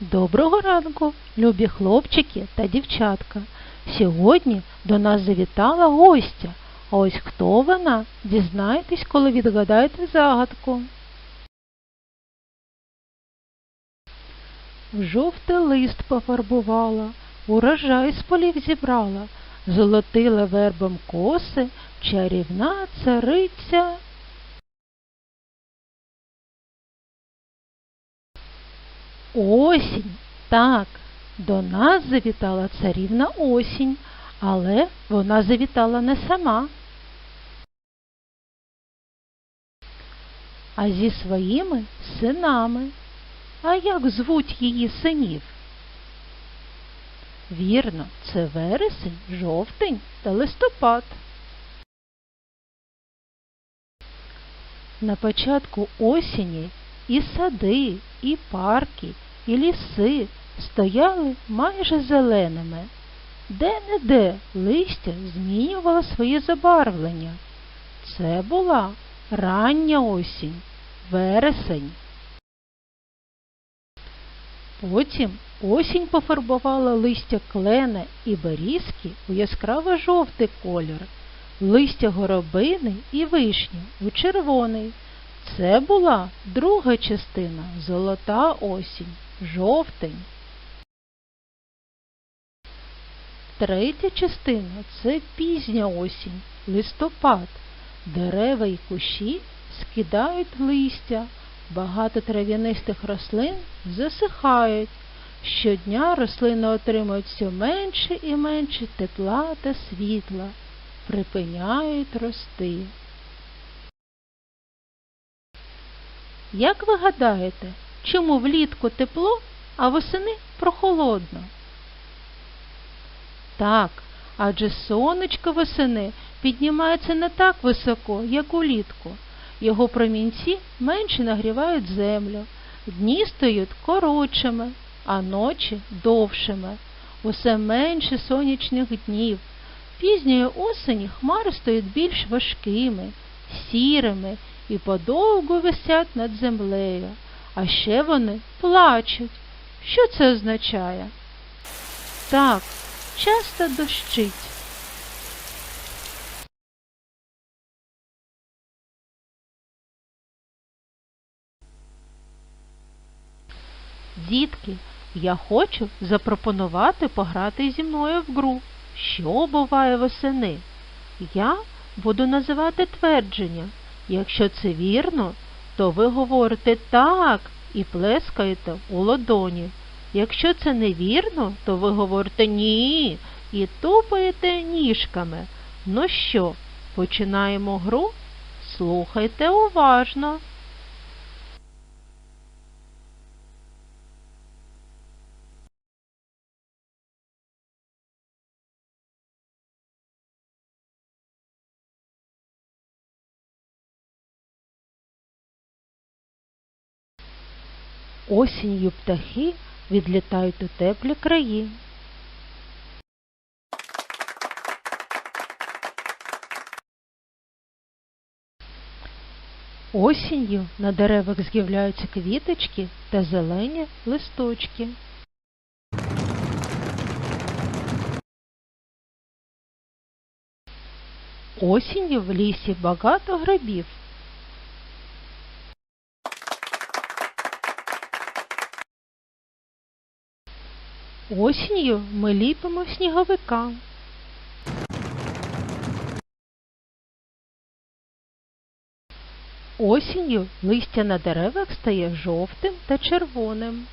Доброго ранку, любі хлопчики та дівчатка. Сьогодні до нас завітала гостя. Ось хто вона, дізнаєтесь, коли відгадаєте загадку. В жовтий лист пофарбувала, урожай з полів зібрала, золотила вербом коси, чарівна цариця. Осінь. Так, до нас завітала царівна осінь, але вона завітала не сама, а зі своїми синами. А як звуть її синів? Вірно, це вересень, жовтень та листопад. На початку осені і сади, і парки, і ліси стояли майже зеленими. Де-не-де листя змінювало своє забарвлення. Це була рання осінь, вересень. Потім осінь пофарбувала листя клена і берізки у яскраво жовтий колір, листя горобини і вишні у червоний. Це була друга частина золота осінь, жовтень. Третя частина це пізня осінь, листопад. Дерева й кущі скидають листя, багато трав'янистих рослин засихають. Щодня рослини отримують все менше і менше тепла та світла, припиняють рости. Як ви гадаєте, чому влітку тепло, а восени прохолодно? Так, адже сонечко восени піднімається не так високо, як улітку. Його промінці менше нагрівають землю, дні стають коротшими, а ночі довшими. Усе менше сонячних днів. Пізньої осені хмари стають більш важкими, сірими і подовго висять над землею. А ще вони плачуть. Що це означає? Так, часто дощить. Дітки, я хочу запропонувати пограти зі мною в гру. Що буває восени? Я буду називати твердження. Якщо це вірно, то ви говорите так і плескаєте у ладоні. Якщо це невірно, то ви говорите ні і тупаєте ніжками. Ну що, починаємо гру? Слухайте уважно. Осінню птахи відлітають у теплі краї. Осінню на деревах з'являються квіточки та зелені листочки. Осінню в лісі багато грибів. Осінню ми ліпимо сніговика. Осінню листя на деревах стає жовтим та червоним.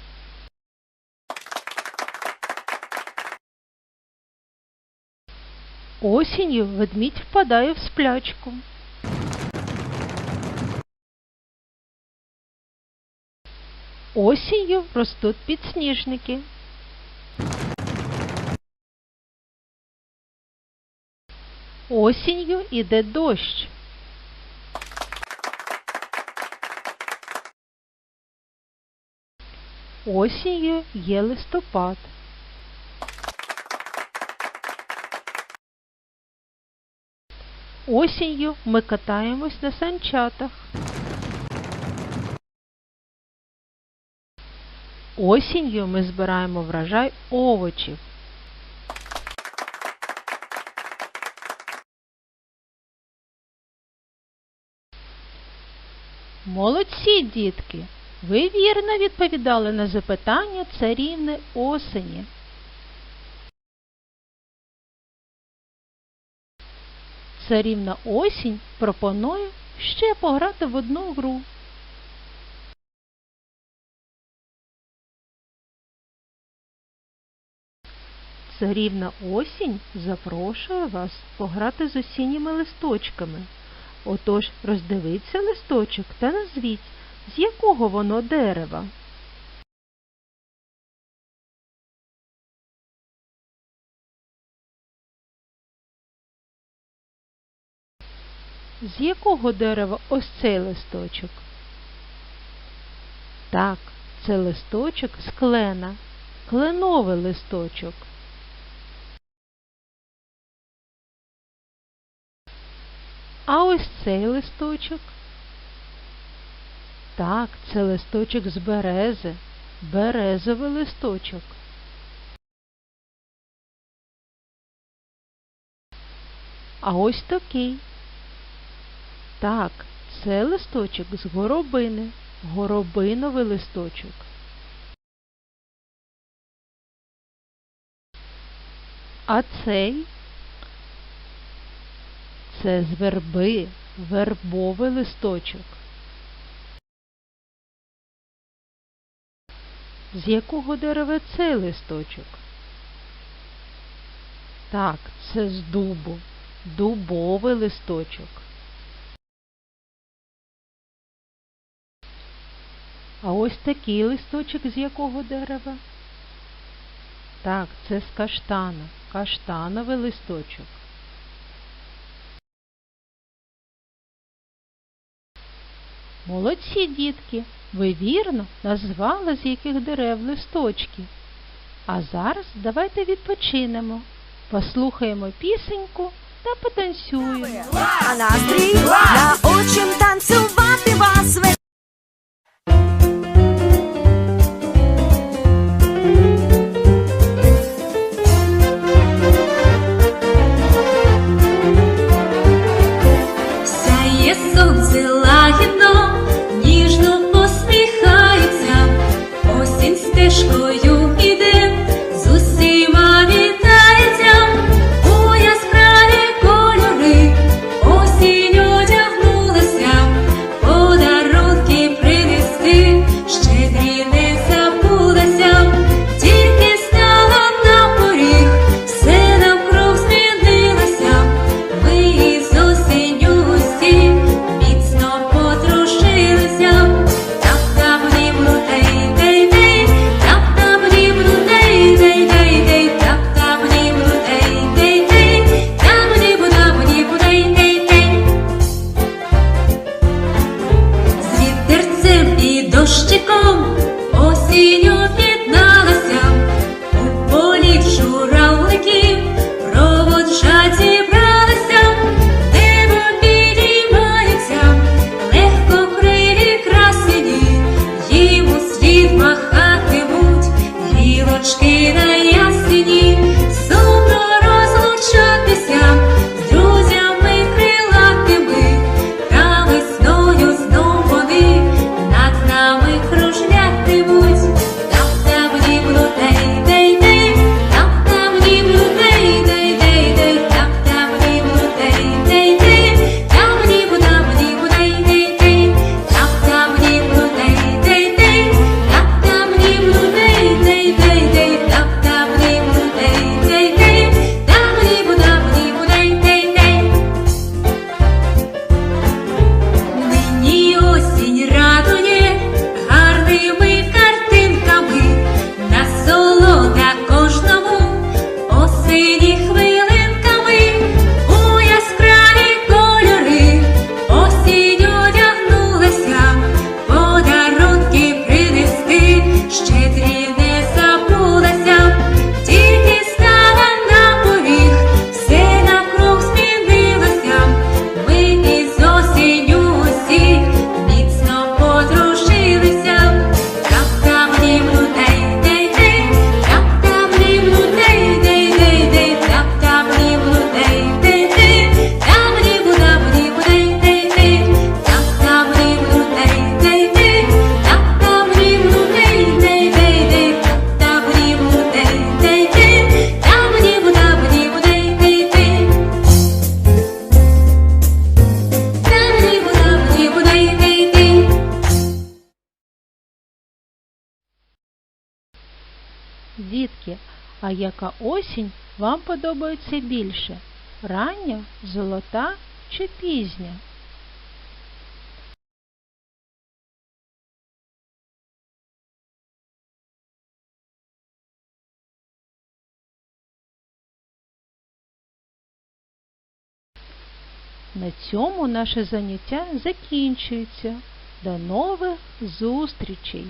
Осінню ведмідь впадає в сплячку. Осінню ростуть підсніжники. Осінню іде дощ. Осінню є листопад. Осінню ми катаємось на санчатах. Осінню ми збираємо врожай овочів. Молодці, дітки! Ви вірно відповідали на запитання царівни осені. Царівна осінь пропонує ще пограти в одну гру. Царівна осінь запрошує вас пограти з осінніми листочками. Отож роздивіться листочок та назвіть, з якого воно дерева. З якого дерева ось цей листочок? Так, це листочок з клена, кленовий листочок. А ось цей листочок. Так, це листочок з берези, березовий листочок. А ось такий. Так, це листочок з горобини, горобиновий листочок. А цей це з верби, вербовий листочок. З якого дерева цей листочок? Так, це з дубу, дубовий листочок. А ось такий листочок з якого дерева? Так, це з каштана, каштановий листочок. Молодці, дітки, ви вірно назвали з яких дерев листочки. А зараз давайте відпочинемо, послухаємо пісеньку та потанцюємо. А настрій научим танцювати вас А яка осінь вам подобається більше? Рання, золота чи пізня? На цьому наше заняття закінчується. До нових зустрічей!